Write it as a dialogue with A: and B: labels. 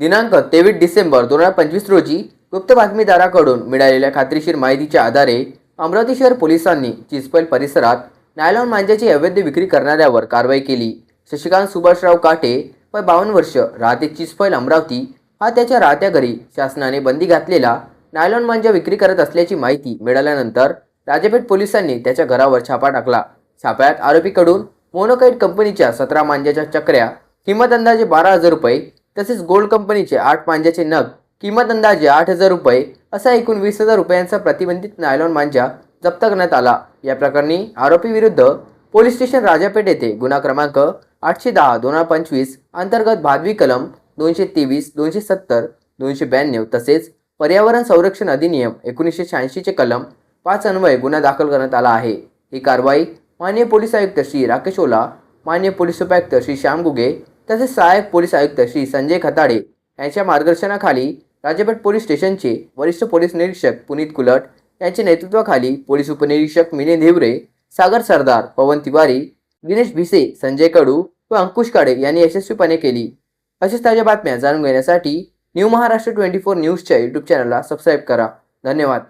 A: दिनांक तेवीस डिसेंबर दोन हजार पंचवीस रोजी गुप्त बातमीदाराकडून मिळालेल्या खात्रीशीर माहितीच्या आधारे अमरावती शहर पोलिसांनी चिचपैल परिसरात नायलॉन मांजाची अवैध विक्री करणाऱ्यावर कारवाई केली. शशिकांत सुभाषराव काटे व बावन्न वर्ष राहते चिचपैल अमरावती. हा त्याच्या राहत्या घरी शासनाने बंदी घातलेला नायलॉन मांजा विक्री करत असल्याची माहिती मिळाल्यानंतर राजापेठ पोलिसांनी त्याच्या घरावर छापा टाकला. छाप्यात आरोपीकडून मोनोकाईट कंपनीच्या सतरा मांजाच्या चक्र्या किंमत अंदाजे बारा हजार रुपये तसेच गोल्ड कंपनीचे आठ मांजाचे नग किंमत अंदाजे आठ हजार रुपये असा एकूण वीस हजार रुपयांचा प्रतिबंधित नायलॉन मांजा जप्त करण्यात आला. या प्रकरणी आरोपी विरुद्ध पोलीस स्टेशन राजापेठ येथे गुन्हा क्रमांक आठशे दहा दोन हजार पंचवीस अंतर्गत भादवी कलम दोनशे तेवीस दोनशे सत्तर दोनशे ब्याण्णव तसेच पर्यावरण संरक्षण अधिनियम एकोणीसशे शहाऐंशीचे कलम पाच अन्वये गुन्हा दाखल करण्यात आला आहे. ही कारवाई माननीय पोलीस आयुक्त श्री राकेश ओला माननीय पोलीस उपायुक्त श्री श्याम गुगे तसेच सहाय्यक पोलीस आयुक्त श्री संजय खताडे यांच्या मार्गदर्शनाखाली राजापेठ पोलीस स्टेशनचे वरिष्ठ पोलीस निरीक्षक पुनीत कुलट यांच्या नेतृत्वाखाली पोलीस उपनिरीक्षक मिलिंद हिवरे सागर सरदार पवन तिवारी दिनेश भिसे संजय कडू व अंकुश काडे यांनी यशस्वीपणे केली. अशाच ताज्या बातम्या जाणून घेण्यासाठी न्यू महाराष्ट्र ट्वेंटी फोर न्यूजच्या यूट्यूब चॅनलला सबस्क्राईब करा. धन्यवाद.